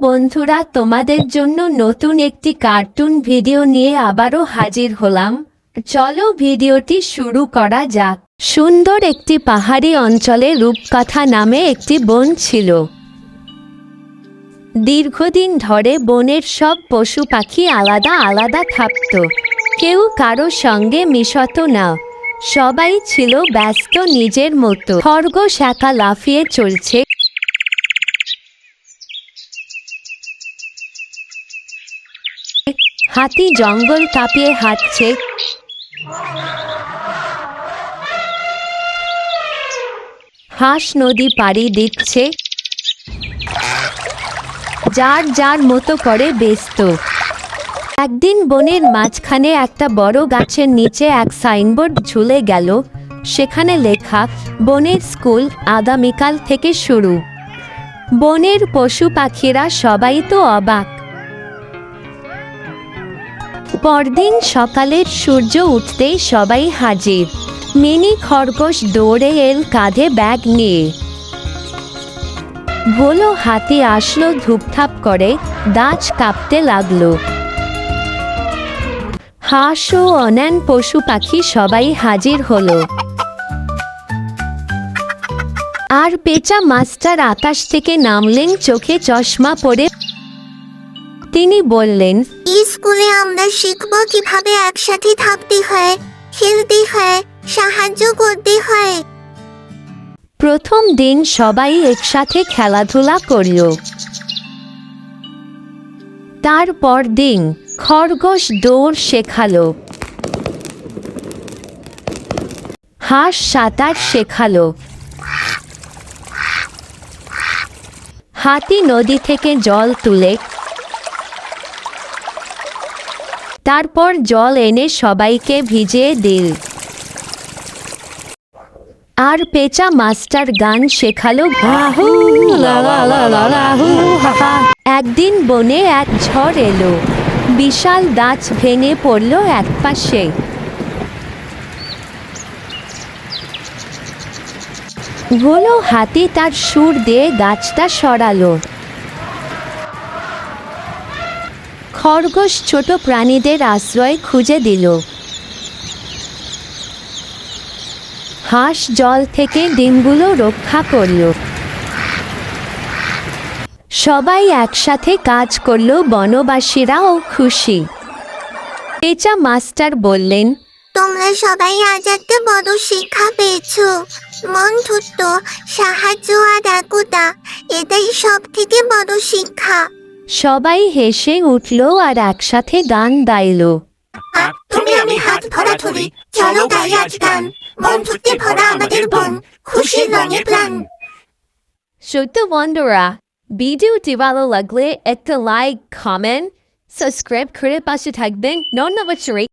বন্ধুরা, তোমাদের জন্য নতুন একটি কার্টুন ভিডিও নিয়ে আবারও হাজির হলাম। চলো ভিডিওটি শুরু করা যাক। সুন্দর একটি পাহাড়ি অঞ্চলে রূপকথা নামে একটি বন ছিল। দীর্ঘদিন ধরে বনের সব পশু পাখি আলাদা আলাদা থাকত। কেউ কারও সঙ্গে মিশত না। সবাই ছিল ব্যস্ত নিজের মতো। খরগোশ একা লাফিয়ে চলছে হাতি জঙ্গল কাঁপিয়ে হাঁটছে। হাঁস নদী পাড়ি দিচ্ছে। যার যার মতো করে ব্যস্ত। একদিন বনের মাঝখানে একটা বড় গাছের নিচে এক সাইনবোর্ড ঝুলে গেল। সেখানে লেখা, বনের স্কুল আগামীকাল থেকে শুরু। বনের পশু পাখিরা সবাই তো অবাক। পরদিন সকালের সূর্য উঠতেই সবাই হাজির। মিনি খরগোশ দৌড়ে এল কাঁধে ব্যাগ নিয়ে। ভোলো হাতি আসলো ধূপধাপ করে দাঁচ কাঁপতে লাগল। হাঁস ও অন্যান্য পশু পাখি সবাই হাজির হলো। আর পেঁচা মাস্টার আকাশ থেকে নামলেন, চোখে চশমা পরে তিনি বললেন স্কুলে আমরা শিখব কীভাবে একসাথে থাকতে হয় খেলতে হয় সাহায্য করতে হয়। প্রথম দিন সবাই একসাথে খেলাধুলা করল তারপর দিন খরগোশ দৌড় শেখালো। হাঁস সাঁতার শেখালো। হাতি নদী থেকে জল তুলে তারপর জল এনে সবাইকে ভিজিয়ে দিল। আর পেঁচা মাস্টার গান শেখালো। একদিন বনে এক ঝড় এলো, বিশাল গাছ ভেঙে পড়ল এক পাশে। হলো হাতি তার সুর দিয়ে গাছটা সরালো। খরগোশ ছোট প্রাণীদের আশ্রয় খুঁজে দিল। হাঁস জল থেকে ডিমগুলো রক্ষা করল। সবাই একসাথে কাজ করল, বনবাসীরাও খুশি। পেঁচা মাস্টার বললেন, তোমরা সবাই আজ একটা বড় শিক্ষা পেয়েছ। বন্ধুত্ব, সাহায্য আর একতা, এটাই সব থেকে বড় শিক্ষা। সবাই হেসে উঠল আর একসাথে গান গাইল। তুমি আমি হাত ভরা ধরি চলো গাই আজ গান। বন্ধুত্বে ভরা আমাদের বন খুশির রঙে প্রাণ। সত্য বন্ধুরা ভিডিওটি ভালো লাগলে একটা লাইক কমেন্ট সাবস্ক্রাইব করে পাশে থাকবেন। ধন্যবাদ